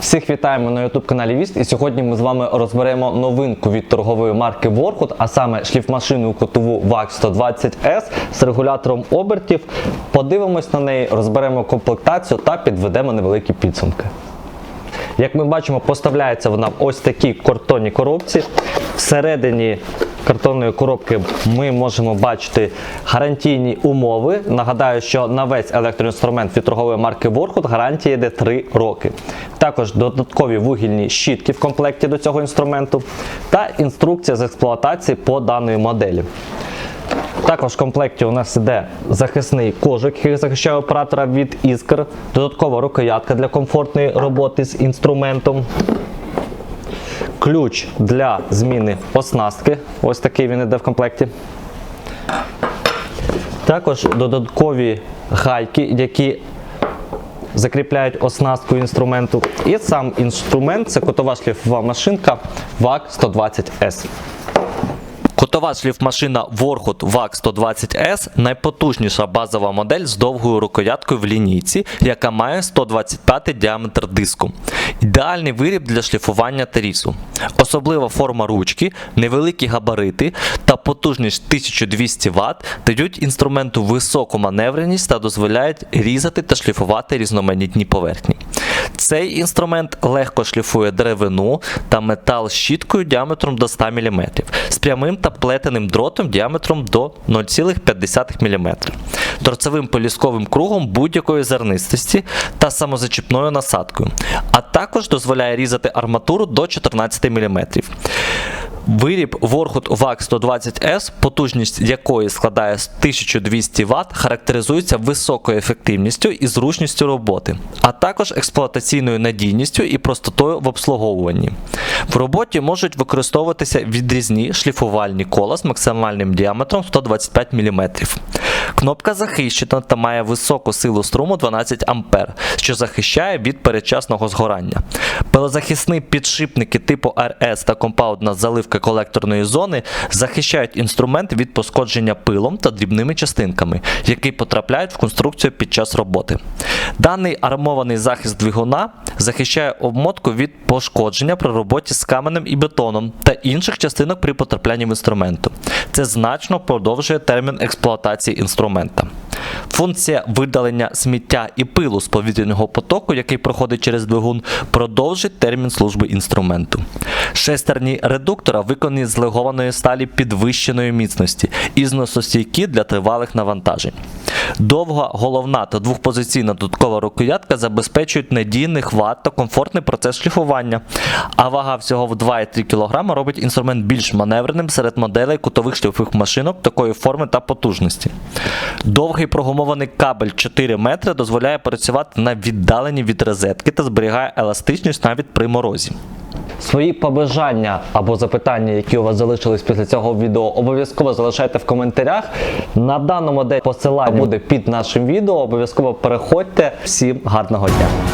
Всіх вітаємо на youtube каналі Віст. І сьогодні ми з вами розберемо новинку від торгової марки Воркут, а саме шліфмашину котову VAX 120S з регулятором обертів. Подивимось на неї, розберемо комплектацію та підведемо невеликі підсумки. Як ми бачимо, поставляється вона в ось такій картонній коробці. Всередині картонної коробки ми можемо бачити гарантійні умови. Нагадаю, що на весь електроінструмент від торгової марки Ворхут гарантія йде 3 роки. Також додаткові вугільні щітки в комплекті до цього інструменту та інструкція з експлуатації по даної моделі. Також в комплекті у нас іде захисний кожик, який захищає оператора від іскр, додаткова рукоятка для комфортної роботи з інструментом. Ключ для зміни оснастки. Ось такий він іде в комплекті. Також додаткові гайки, які закріпляють оснастку інструменту. І сам інструмент це котова шліфова машинка VAC 120S. Котова шліфмашина Warhut VAC 120S найпотужніша базова модель з довгою рукояткою в лінійці, яка має 125 діаметр диску. Ідеальний виріб для шліфування терісу. Особлива форма ручки, невеликі габарити та потужність 1200 Вт дають інструменту високу маневреність та дозволяють різати та шліфувати різноманітні поверхні. Цей інструмент легко шліфує деревину та метал щіткою діаметром до 100 мм з прямим та плетеним дротом діаметром до 0,5 мм, торцевим полісковим кругом будь-якої зернистості та самозачіпною насадкою, а також дозволяє різати арматуру до 14 мм. Виріб Warhut VAX 120S, потужність якої складає 1200 Вт, характеризується високою ефективністю і зручністю роботи, а також експлуатаційною надійністю і простотою в обслуговуванні. В роботі можуть використовуватися відрізні шліфувальні кола з максимальним діаметром 125 мм. Кнопка захищена та має високу силу струму 12 А, що захищає від передчасного згорання. Пилозахисні підшипники типу RS та компаундна заливка колекторної зони захищають інструмент від пошкодження пилом та дрібними частинками, які потрапляють в конструкцію під час роботи. Даний армований захист двигуна захищає обмотку від пошкодження при роботі з каменем і бетоном та інших частинок при потраплянні в інструменту. Це значно продовжує термін експлуатації інструмента. Функція видалення сміття і пилу з повітряного потоку, який проходить через двигун, продовжить термін служби інструменту. Шестерні редуктора виконані з легованої сталі підвищеної міцності і зносостійкі для тривалих навантажень. Довга головна та двохпозиційна додаткова рукоятка забезпечують надійний хват та комфортний процес шліфування, а вага всього в 2,3 кг робить інструмент більш маневреним серед моделей кутових шліфових машинок такої форми та потужності. Довгий прогумований кабель 4 метри дозволяє працювати на віддаленні від розетки та зберігає еластичність навіть при морозі. Свої побажання або запитання, які у вас залишились після цього відео, обов'язково залишайте в коментарях. На даному де посилання буде під нашим відео. Обов'язково переходьте. Всім гарного дня!